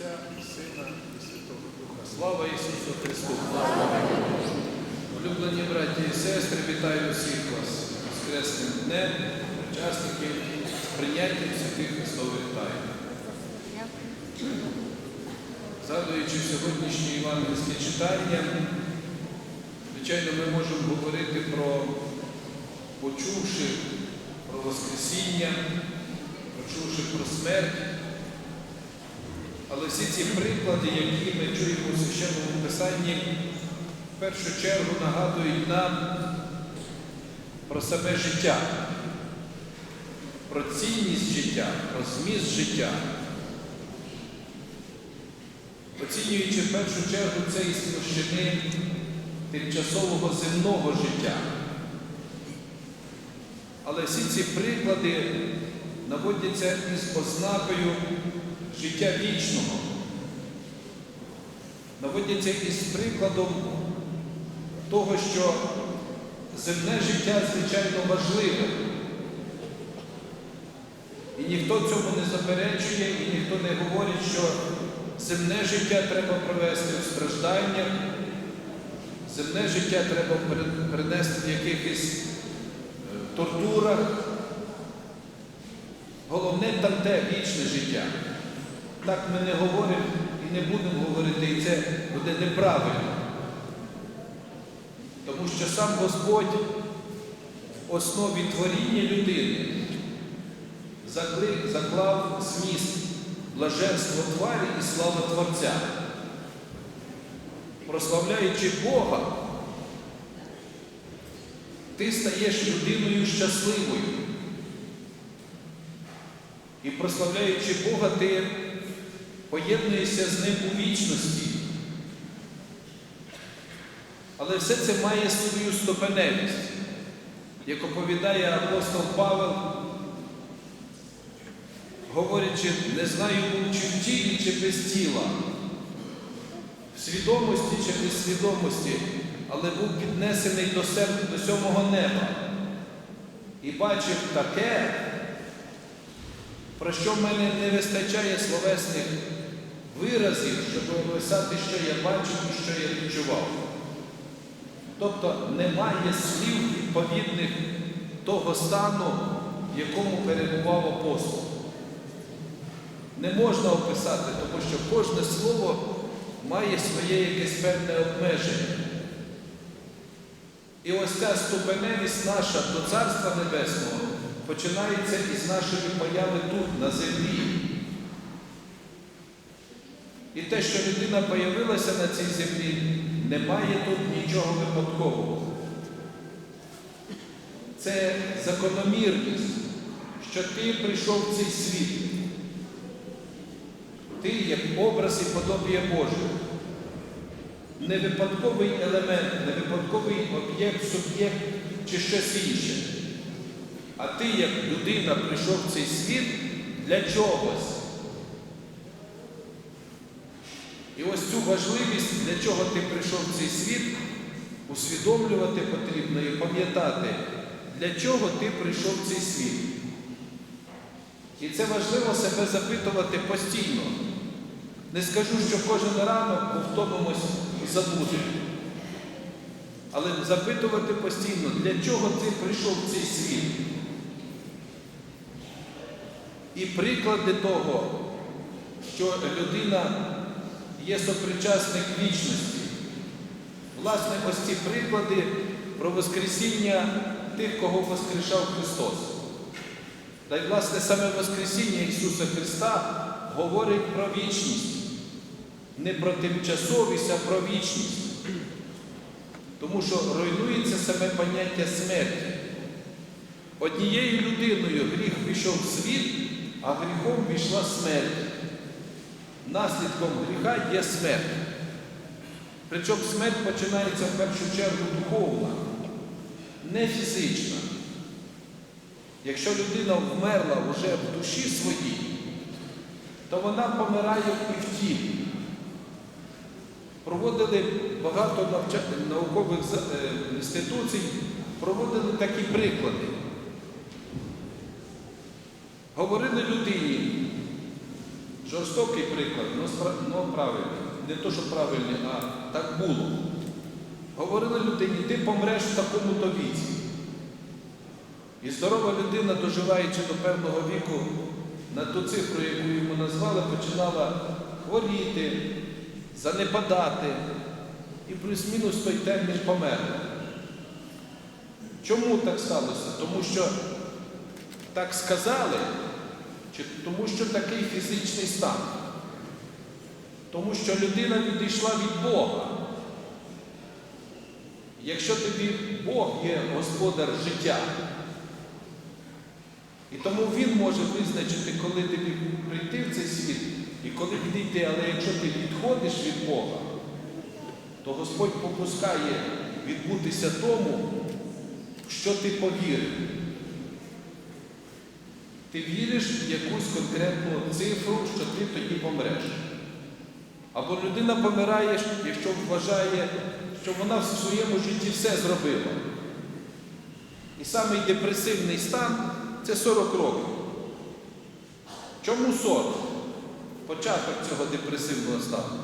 Отця і Сина і Святого Духа. Слава Ісусу Христу! Улюблені браті і сестри, вітаю всіх вас з Хресним днем, учасників прийняттям святих Христових тайн. Згадуючи сьогоднішнє євангельське читання, звичайно, ми можемо говорити про почувши про Воскресіння, почувши про смерть. Але всі ці приклади, які ми чуємо у священному писанні, в першу чергу нагадують нам про саме життя, про цінність життя, про зміст життя. Оцінюючи в першу чергу це із площини тимчасового земного життя. Але всі ці приклади наводяться із ознакою життя вічного, наводяться із прикладом того, що земне життя звичайно важливе. І ніхто цьому не заперечує, і ніхто не говорить, що земне життя треба провести в стражданнях, земне життя треба принести в якихось е, тортурах. Головне там те вічне життя. Так ми не говоримо і не будемо говорити, і це буде неправильно. Тому що сам Господь в основі творіння людини заклав зміст блаженство тварі і слава Творця. Прославляючи Бога, ти стаєш людиною щасливою. І прославляючи Бога, ти поєднуєшся з Ним у вічності. Але все це має свою ступеневість, як оповідає апостол Павел, говорячи, не знаю, чи в тілі, чи без тіла, в свідомості чи без свідомості, але був піднесений до себе до сьомого неба і бачив таке, про що в мене не вистачає словесних виразів, щоб описати, що я бачив і що я відчував. Тобто немає слів відповідних того стану, в якому перебував апостол. Не можна описати, тому що кожне слово має своє якесь певне обмеження. І ось ця ступеневість наша до Царства Небесного починається із нашої появи тут, на землі. І те, що людина появилася на цій землі, немає тут нічого випадкового. Це закономірність, що ти прийшов в цей світ. Ти як образ і подобія Боже. Не випадковий елемент, не випадковий об'єкт, суб'єкт чи щось інше. А ти, як людина, прийшов в цей світ для чогось. І ось цю важливість, для чого ти прийшов в цей світ, усвідомлювати потрібно і пам'ятати, для чого ти прийшов в цей світ. І це важливо себе запитувати постійно. Не скажу, що кожен ранок повтомимось і забудемо. Але запитувати постійно, для чого ти прийшов в цей світ. І приклади того, що людина є сопричасник вічності. Власне, ось ці приклади про Воскресіння тих, кого воскрешав Христос. Та й, власне, саме Воскресіння Ісуса Христа говорить про вічність. Не про тимчасовість, а про вічність. Тому що руйнується саме поняття смерті. Однією людиною гріх війшов в світ, а гріхом війшла смерть. Наслідком гріха є смерть. Причому смерть починається в першу чергу духовна, не фізична. Якщо людина вмерла вже в душі своїй, то вона помирає і в тілі. Проводили багато навча- наукових е, інституцій, проводили такі приклади. Говорили людині, Жорстокий приклад, але правильний. Не то, що правильний, а так було. Говорили людині, ти помреш в такому-то віці. І здорова людина, доживаючи до певного віку, на ту цифру, яку йому назвали, починала хворіти, занепадати і плюс-мінус той термін померла. Чому так сталося? Тому що так сказали, тому що такий фізичний стан? Тому що людина відійшла від Бога. Якщо тобі Бог є господар життя, і тому Він може визначити, коли тобі прийти в цей світ і коли відійти, але якщо ти відходиш від Бога, то Господь попускає відбутися тому, що ти повірив. Ти віриш в якусь конкретну цифру, що ти тоді помреш. Або людина помирає, якщо вважає, що вона в своєму житті все зробила. І самий депресивний стан це 40 років. Чому 40? Початок цього депресивного стану.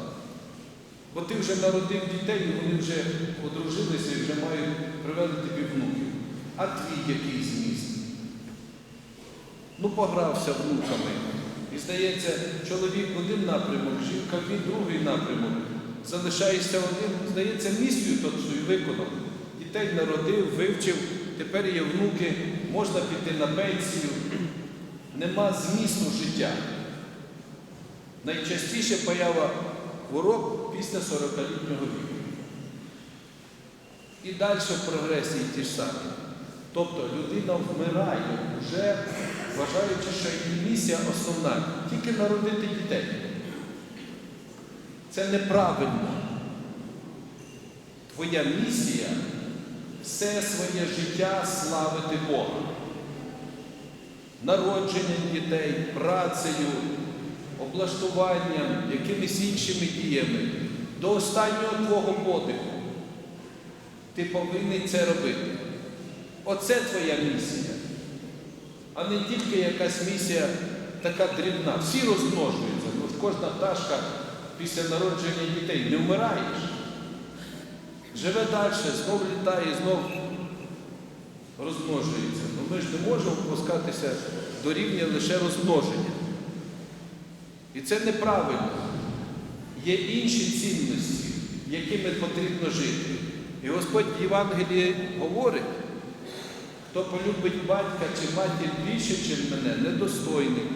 Бо ти вже народив дітей, і вони вже одружилися і вже мають привели тобі внуків. А твій який зміст? Ну, погрався внуками. І здається, чоловік один напрямок, жінка він другий напрямок. Залишаєшся один, здається, місію тут свою виконав. Дітей народив, вивчив, тепер є внуки, можна піти на пенсію. Нема змісту життя. Найчастіше поява хвороб після 40-літнього віку. І далі в прогресії ті ж самі. Тобто людина вмирає, вже вважаючи, що її місія основна тільки народити дітей. Це неправильно. Твоя місія все своє життя славити Бога. Народженням дітей, працею, облаштуванням, якимись іншими діями, до останнього твого подиху. Ти повинен це робити. Оце твоя місія. А не тільки якась місія така дрібна. Всі розмножуються. Ну, кожна пташка після народження дітей не вмираєш. Живе далі, знов літає, знов розмножується. Ну ми ж не можемо опускатися до рівня лише розмноження. І це неправильно. Є інші цінності, якими потрібно жити. І Господь в Євангелії говорить, хто полюбить батька чи матір більше, ніж мене, недостойний.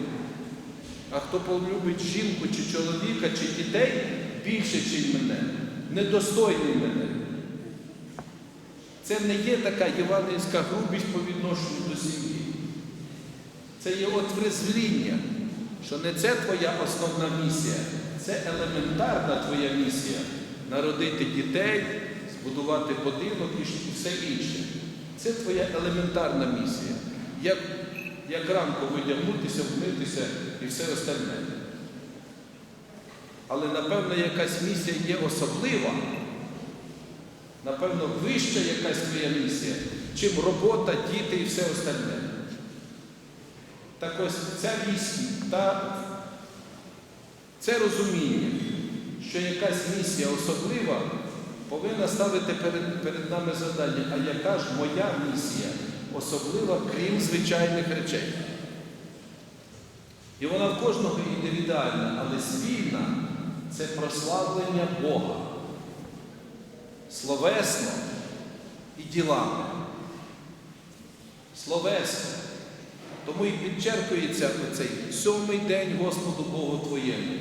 А хто полюбить жінку чи чоловіка, чи дітей більше, ніж мене, недостойний мене. Це не є така євангельська грубість по відношенню до сім'ї. Це є отрезвління, що не це твоя основна місія, це елементарна твоя місія народити дітей, збудувати будинок і все інше. Це твоя елементарна місія. Як, як ранку видягнутися, вмитися і все остальне. Але, напевно, якась місія є особлива, напевно, вища якась твоя місія, чим робота, діти і все остальне. Так ось ця вісня, та, це розуміння, що якась місія особлива повинна ставити перед, перед нами завдання, а яка ж моя місія особлива, крім звичайних речей. І вона в кожного індивідуальна, але спільна це прославлення Бога. Словесно і ділами. Словесно. Тому і підчеркується оцей сьомий день Господу Богу Твоєму.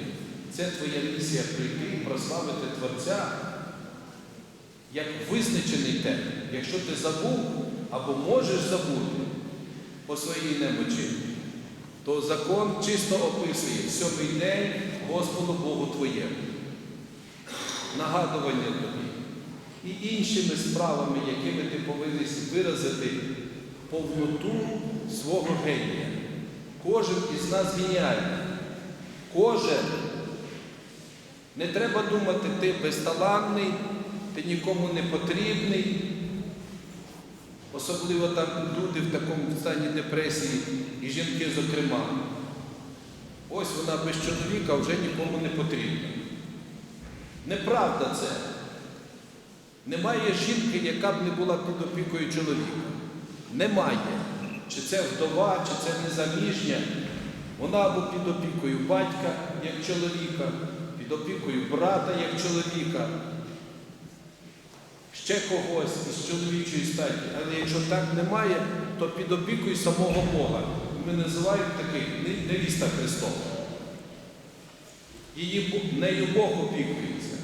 Це твоя місія прийти прославити Творця як визначений термін. Якщо ти забув або можеш забути по своїй немочі, то закон чисто описує сьомий день Господу Богу Твоєму. Нагадування тобі. І іншими справами, якими ти повинен виразити повноту свого генія. Кожен із нас геніальний. Кожен. Не треба думати, ти безталанний, ти нікому не потрібний. Особливо там люди в такому стані депресії, і жінки, зокрема. ось вона без чоловіка вже нікому не потрібна. Неправда це. Немає жінки, яка б не була під опікою чоловіка. Немає. Чи це вдова, чи це незаміжня. Вона або під опікою батька, як чоловіка, під опікою брата, як чоловіка, ще когось із чоловічої статі. Але якщо так немає, то під опікою самого Бога. Ми називаємо такий невіста Христова. Її нею Бог опікується,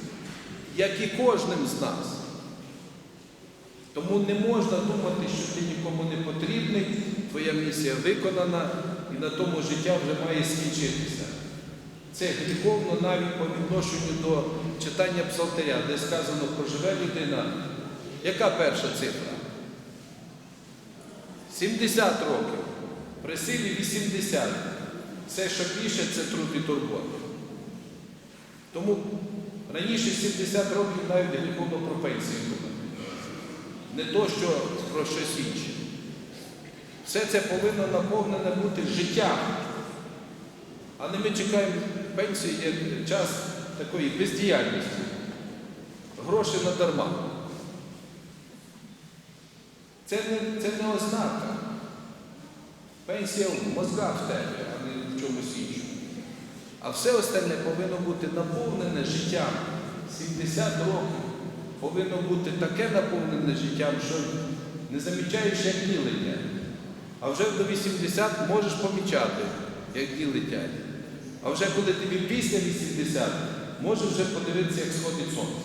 як і кожним з нас. Тому не можна думати, що ти нікому не потрібний, твоя місія виконана і на тому життя вже має скінчитися. Це гріховно навіть по відношенню до читання псалтиря, де сказано проживе людина. Яка перша цифра? 70 років. При силі 80. Все, що більше, це труд і турбота. Тому раніше 70 років навіть гріховно про пенсію думати. Не то, що про щось інше. Все це повинно наповнене бути життям. А не ми чекаємо пенсію як час такої бездіяльності. Гроші надарма. Це не, це не ознака. Пенсія в мозгах в тебе, а не в чомусь іншому. А все остальне повинно бути наповнене життям. 70 років повинно бути таке наповнене життям, що не замічаєш, як летять. А вже до 80 можеш помічати, як дні летять. А вже коли тобі після 80, можеш вже подивитися, як сходить сонце.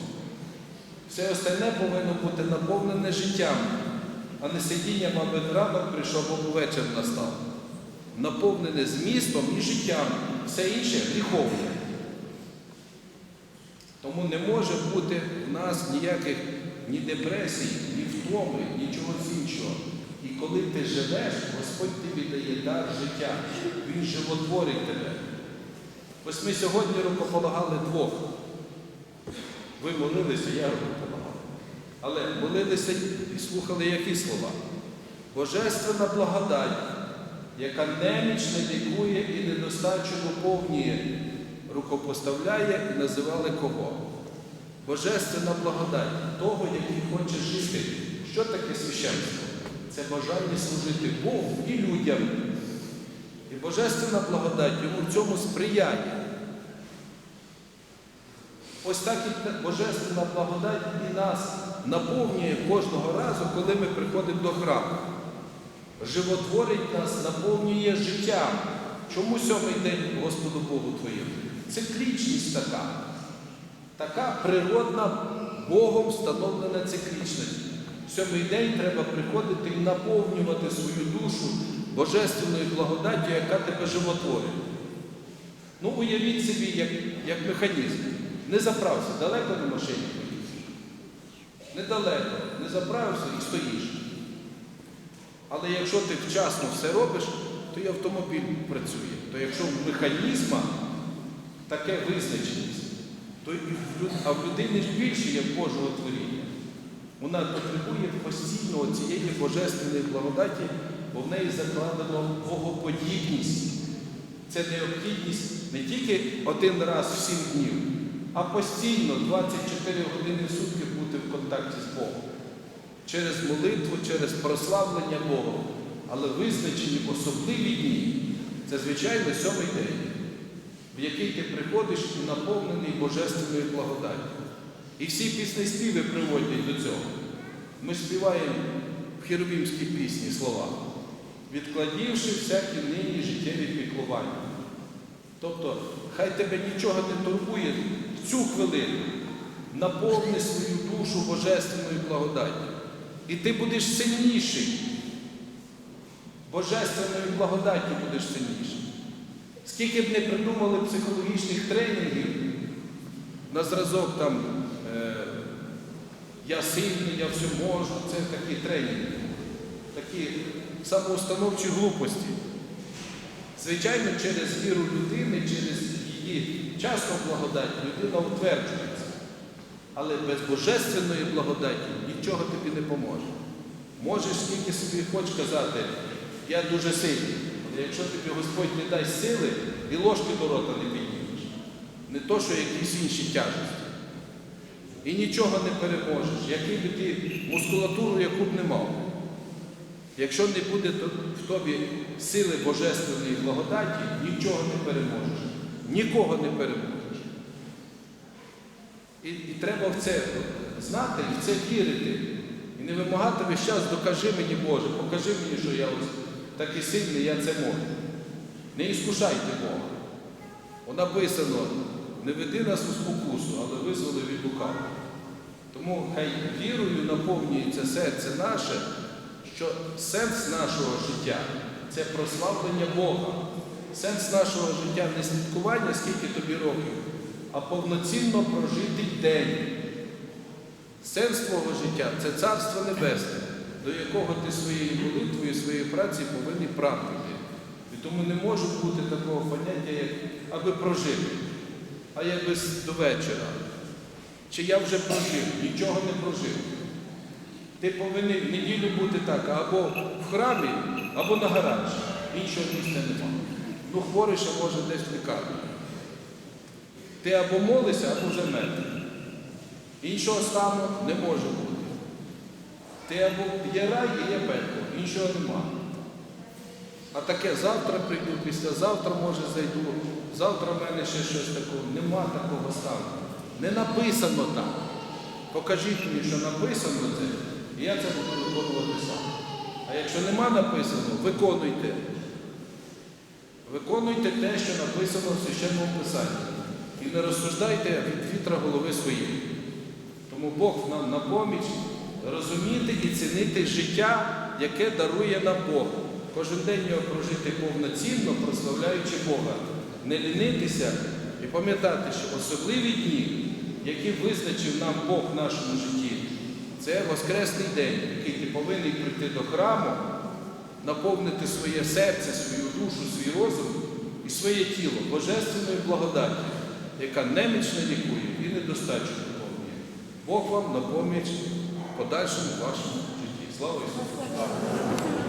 Все остальне повинно бути наповнене життям, а не сидінням, аби ранок прийшов, або вечір настав. Наповнене змістом і життям, все інше гріховне. Тому не може бути в нас ніяких ні депресій, ні втоми, нічого іншого. І коли ти живеш, Господь тобі дає дар життя. Він животворить тебе. Ось ми сьогодні рукополагали двох. Ви молилися, я рукополагав. Але молилися і слухали які слова? Божественна благодать, яка неміч не лікує і недостачу доповнює, рукопоставляє і називали кого? Божественна благодать того, який хоче жити. Що таке священство? Це бажання служити Богу і людям. І Божественна благодать йому в цьому сприяє. Ось так і Божественна благодать і нас наповнює кожного разу, коли ми приходимо до храму. Животворить нас, наповнює життям. Чому сьомий день Господу Богу Твоєму? Циклічність така. Така природна Богом встановлена циклічність. Сьомий день треба приходити і наповнювати свою душу божественною благодаттю, яка тебе животворить. Ну, уявіть собі, як, як механізм. Не заправся, далеко на машині поїхав. Недалеко, не заправився і стоїш. Але якщо ти вчасно все робиш, то і автомобіль працює. То якщо в механізма таке визначеність, то і в а в людини ж більше є Божого творіння. Вона потребує постійно цієї божественної благодаті, бо в неї закладено богоподібність. Це необхідність не тільки один раз в сім днів, а постійно 24 години в сутки бути в контакті з Богом. Через молитву, через прославлення Бога. Але визначені особливі дні це, звичайно, сьомий день, в який ти приходиш і наповнений божественною благодаттю. І всі пісні співи приводять до цього. Ми співаємо в херовімській пісні слова, відкладівши всякі нині життєві піклування. Тобто, хай тебе нічого не турбує в цю хвилину. Наповни свою душу божественною благодаттю. І ти будеш сильніший. Божественною благодаттю будеш сильніший. Скільки б не придумали психологічних тренінгів, на зразок там е, я сильний, я все можу, це такі тренінги, такі самоустановчі глупості. Звичайно, через віру людини, через її часну благодать людина утверджується. Але без божественної благодаті нічого тобі не поможе. Можеш скільки собі хочеш казати, я дуже сильний. Але якщо тобі Господь не дасть сили, і ложки до рота не піднімеш. Не то, що якісь інші тяжесті. І нічого не переможеш, який би ти мускулатуру, яку б не мав. Якщо не буде в тобі сили божественної благодаті, нічого не переможеш, нікого не переможеш. І, і треба в це знати, і в це вірити. І не вимагати весь час, докажи мені, Боже, покажи мені, що я такий сильний, я це можу. Не іскушайте Бога. Бо написано, не веди нас у спокусу, але визволи від лукавого. Тому хай вірою наповнюється серце наше, що сенс нашого життя це прославлення Бога. Сенс нашого життя не слідкування, скільки тобі років, а повноцінно прожитий день. Сенс твого життя це Царство Небесне, до якого ти своєю молитвою, своєю працею повинен прагнути. І тому не може бути такого поняття, як аби прожити, а якби до вечора. Чи я вже прожив, нічого не прожив. Ти повинен в неділю бути так, або в храмі, або на гаражі. Іншого місця немає. Ну, хворий ще може десь в лікарні. Ти або молишся, або вже мертвий. Іншого стану не може бути. Ти або є рай і є пекло, іншого нема. А таке завтра прийду, післязавтра може зайду, завтра в мене ще щось такого. Нема такого стану. Не написано там. Покажіть мені, що написано це, я це буду виконувати сам. А якщо нема написано, виконуйте. Виконуйте те, що написано в священному писанні. І не розсуждайте від вітра голови своєї. Тому Бог нам на поміч розуміти і цінити життя, яке дарує нам Бог. Кожен день його прожити повноцінно, прославляючи Бога, не лінитися і пам'ятати, що особливі дні, які визначив нам Бог в нашому житті, це Воскресний день, який ти повинен прийти до храму, наповнити своє серце, свою душу, свій розум і своє тіло божественною благодаттю, яка немічно лікує і недостачу наповнює. Бог вам на поміч подальшому вашому житті. Слава Ісусу!